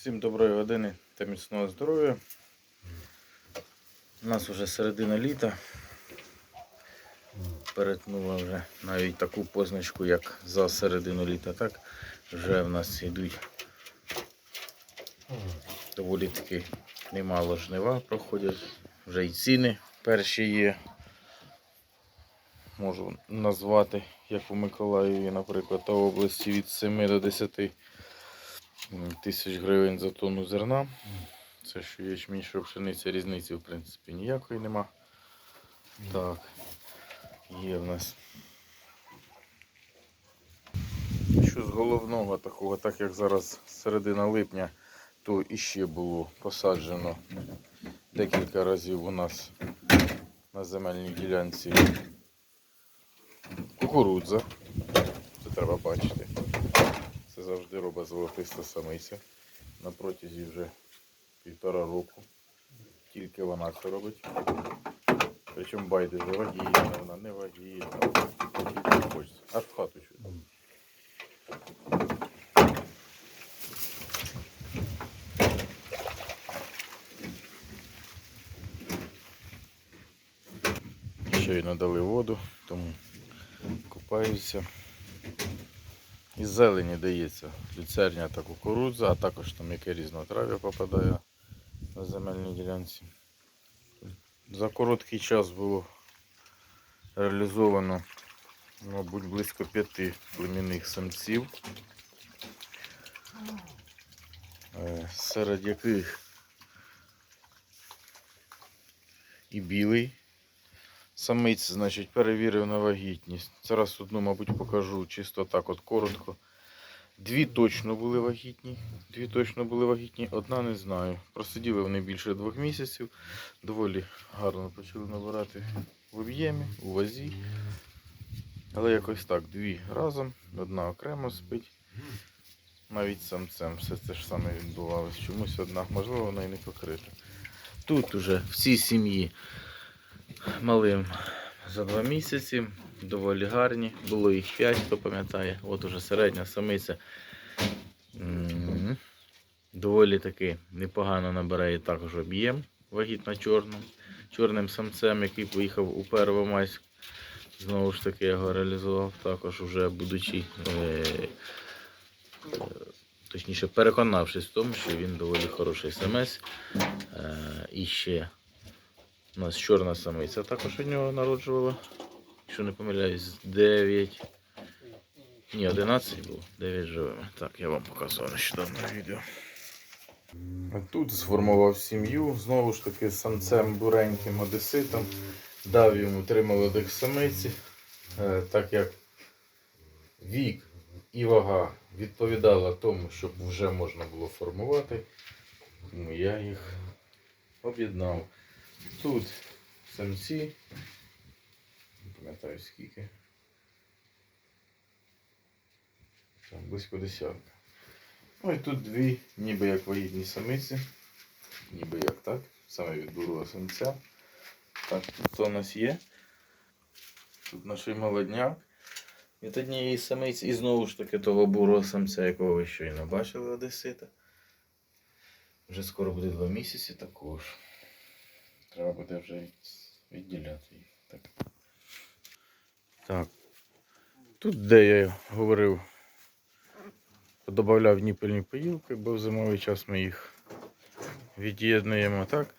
Всім доброї години та міцного здоров'я. У нас вже середина літа. Перетнула вже навіть таку позначку, як за середину літа. Так вже в нас йдуть доволі таки немало жнива проходять. Вже й ціни перші є. Можу назвати, як у Миколаєві, наприклад, та області від 7 до 10 м, тисяч гривень за тонну зерна. Це що ячмінь, що пшениця, різниці в принципі ніякої нема. Так, є в нас. Що з головного такого, так як зараз середина липня, то іще було посаджено декілька разів у нас на земельній ділянці кукурудза. Це треба бачити. Це завжди робить золотиста самиця. На протязі вже півтора року. Тільки вона це робить. Причому байдуже вагітна, вона не вагітна. Хочеться. Аж в хату чути. Щойно дали воду, тому купаються. Із зелені дається люцерня та кукурудза, а також там яке різнотрав'я попадає на земельній ділянці. За короткий час було реалізовано, мабуть, близько п'яти племінних самців, е, серед яких і білий самиць, значить, перевірив на вагітність. Зараз одну, мабуть, покажу чисто так от коротко. Дві точно були вагітні. Дві точно були вагітні, одна не знаю. Просиділи вони більше двох місяців. Доволі гарно почали набирати в об'ємі, у вазі. Але якось так, дві разом, одна окремо спить. Навіть самцем все це ж саме відбувалось. Чомусь одна, можливо, вона і не покрита. Тут уже всі сім'ї малим за два місяці. Доволі гарні. Було їх 5, хто пам'ятає. От уже середня самиця. Доволі таки непогано набирає також об'єм вагітна чорним. Чорним самцем, який поїхав у Первомайськ. Знову ж таки, я його реалізував також, уже будучи, е, е, точніше, переконавшись в тому, що він доволі хороший самець. Е, і ще у нас чорна самиця також у нього народжувала. Якщо не помиляюсь, 9. Ні, 11 було, 9 живими. Так, я вам показував нещодавно відео. Тут сформував сім'ю, знову ж таки, з самцем буреньким одеситом. Дав йому три молодих самиці, Е, так як вік і вага відповідала тому, щоб вже можна було формувати, тому я їх об'єднав. Тут самці, не пам'ятаю скільки. Там близько десятка. Ну і тут дві, ніби як вагітні самиці. Ніби як так. Саме відбула самця. Так, тут у нас є? Тут наш молодняк. Від однієї самиці і знову ж таки того бурого самця, якого ви щойно бачили Одесита. Вже скоро буде два місяці також. Треба буде вже відділяти їх. Так. так. Тут, де я говорив, додавав ніпельні поїлки, бо в зимовий час ми їх від'єднуємо так.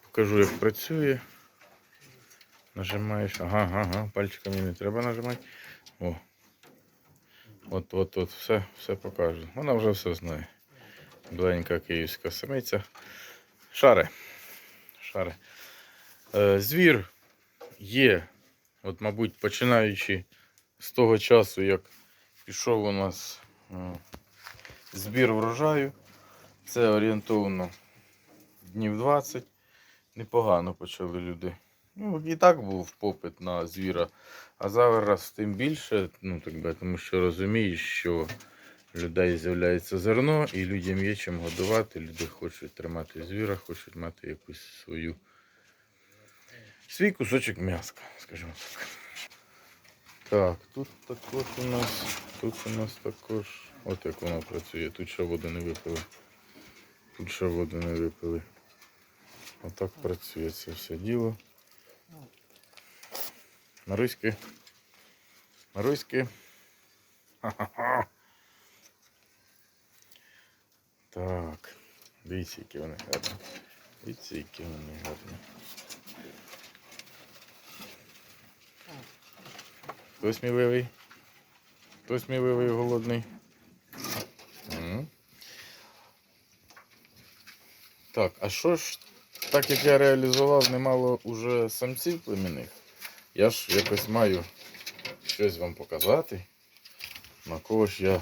Покажу, як працює. Нажимаєш. Ага, ага, пальчиками не треба нажимати. О. От, от, от, все, все покажу. Вона вже все знає. Біленька київська самиця. Шари. Шари. Е, звір є, от, мабуть, починаючи з того часу, як пішов у нас е, збір врожаю. Це орієнтовно днів 20. Непогано почали люди. Ну, і так був попит на звіра. А зараз тим більше, ну так би, тому що розумієш, що людей з'являється зерно і людям є чим годувати. Люди хочуть тримати звіра, хочуть мати якусь свою свій кусочок м'яска, скажімо так. Так, тут також у нас, тут у нас також, от як воно працює, тут ще воду не випили. Тут ще воду не випили. Отак працює це все діло. Маруськи. Маруськи. Ха-ха-ха. Так. Дивіться, які вони гарні. Дивіться, які вони гарні. Хто сміливий? Хто сміливий і голодний? М. Так, а що ж, так як я реалізував немало уже самців племінних, я ж якось маю щось вам показати. На кого ж я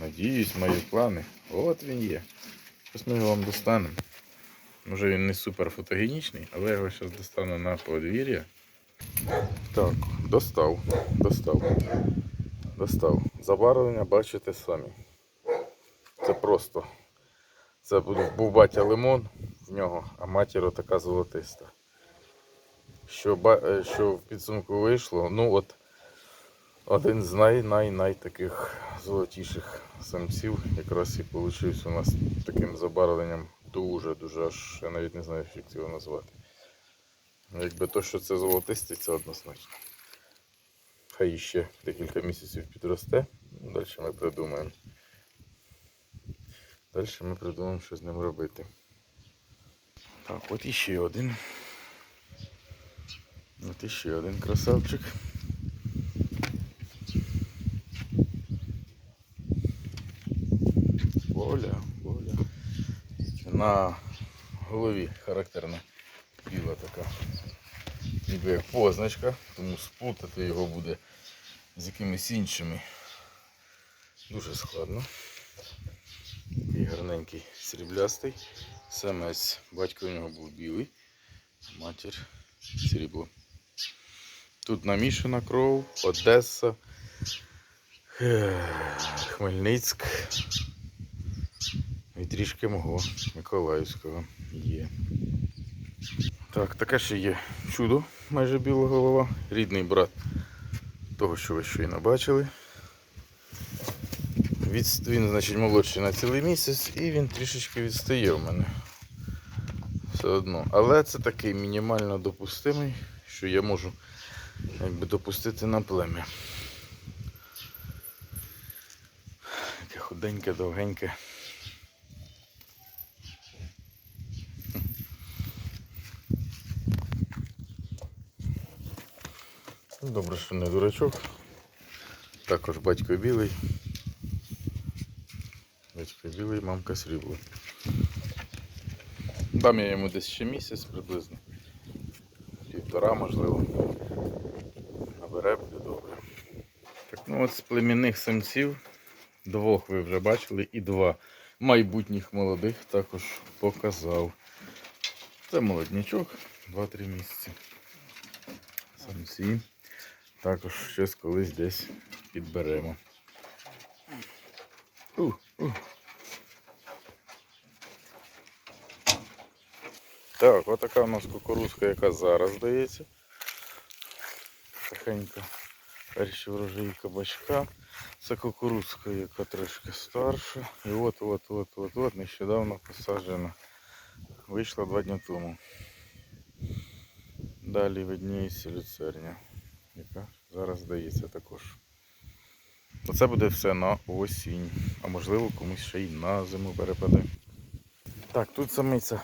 надіюсь, мої плани. От він є. Щось ми його вам достанемо. Може він не супер фотогенічний, але я його зараз достану на подвір'я. Так, достав, достав, достав. Забарвлення бачите самі. Це просто. Це був батя лимон в нього, а матір така золотиста. Що, ба- е, що в підсумку вийшло, ну от один з най-най-най таких золотіших самців якраз і вийшов у нас таким забарвленням дуже-дуже аж я навіть не знаю, як його назвати. Ну, Якби то, що це золотистий, це однозначно. Хай ще декілька місяців підросте, далі ми придумаємо. Далі ми придумаємо, що з ним робити. Так, от іще один. От іще один красавчик. Оля, Оля. На голові характерна біла така. Ніби як позначка, тому спутати його буде з якимись іншими дуже складно. Такий гарненький сріблястий. Самець. Батько у нього був білий, матір срібло. Тут намішана кров, Одеса, Хмельницьк. І трішки мого Миколаївського є. Так, таке ще є чудо, майже біла голова. Рідний брат того, що ви щойно бачили. Від... Він, значить, молодший на цілий місяць і він трішечки відстає в мене. Все одно. Але це такий мінімально допустимий, що я можу якби, допустити на плем'я. Яке худеньке, довгеньке. Добре, що не дурачок. Також батько білий. Батько білий, мамка срібло. Дам я йому десь ще місяць приблизно. Півтора, можливо. Набере буде добре. Так, ну от з племінних самців двох ви вже бачили і два майбутніх молодих також показав. Це молоднячок, 2-3 місяці. Самці. Також щось колись десь підберемо. У, у. Так, отака у нас кукурузка, яка зараз здається. Тихенько. Перші врожаї кабачка. Це кукурузка, яка трошки старша. І от, от, от, от, от, нещодавно посаджена. Вийшла два дні тому. Далі видніється люцерня, яка зараз здається також. Оце буде все на осінь, а можливо комусь ще й на зиму перепаде. Так, тут самиця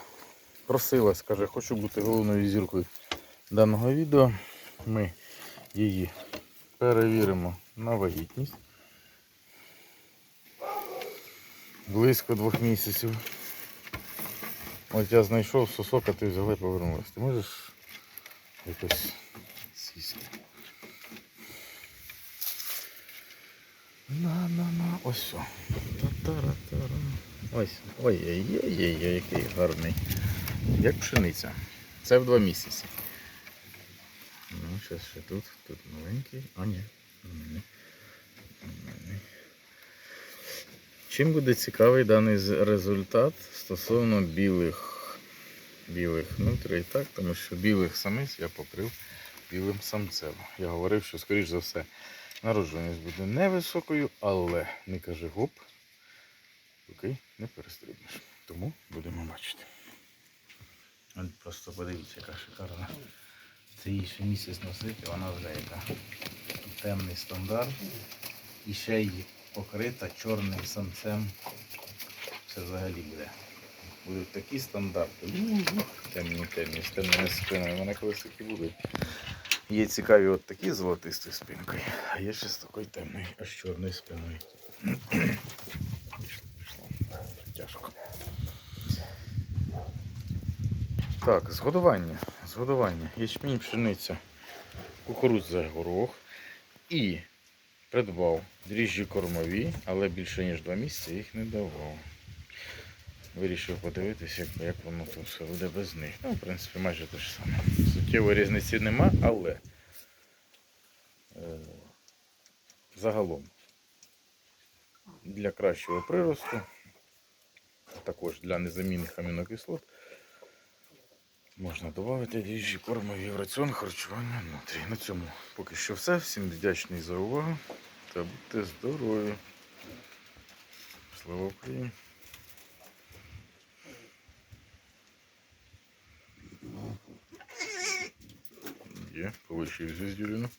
просилась, каже, хочу бути головною зіркою даного відео. Ми її перевіримо на вагітність. Близько двох місяців. От я знайшов сосок, а ти взяла і повернулась. Ти можеш якось сісти? На на на ось. Та-та-ра-та-ра. Ось. Ой-ой-ой, який гарний. Як пшениця. Це в два місяці. Ну, зараз ще тут. Тут маленький. А ні. Чим буде цікавий даний результат стосовно білих білих нутрій, так, тому що білих самиць я покрив білим самцем. Я говорив, що, скоріш за все, народжуваність буде невисокою, але не кажи гоп. Окей. не перестрибнеш. Тому будемо бачити. Просто подивіться, яка шикарна. Це їй ще місяць носити, вона вже яка темний стандарт. І ще й покрита чорним самцем. Це взагалі буде. Будуть такі стандарти. Темні, темні, з темними спинами. Мене колись такі будуть. Є цікаві от такі з золотистою спинкою, а є ще з такою темною, аж чорною спиною. Пішло, пішло. Тяжко. Так, згодування. Згодування. Ячмінь, пшениця, кукурудза, горох. І придбав дріжджі кормові, але більше ніж два місяці їх не давав. Вирішив подивитися, як, воно тут все буде без них. Ну, в принципі, майже те ж саме. Суттєвої різниці нема, але е, загалом для кращого приросту, а також для незамінних амінокислот, можна додати дріжджі кормові в раціон харчування внутрі. На цьому поки що все. Всім вдячний за увагу та будьте здорові. Слава Україні! Є, повищив звіздюліну.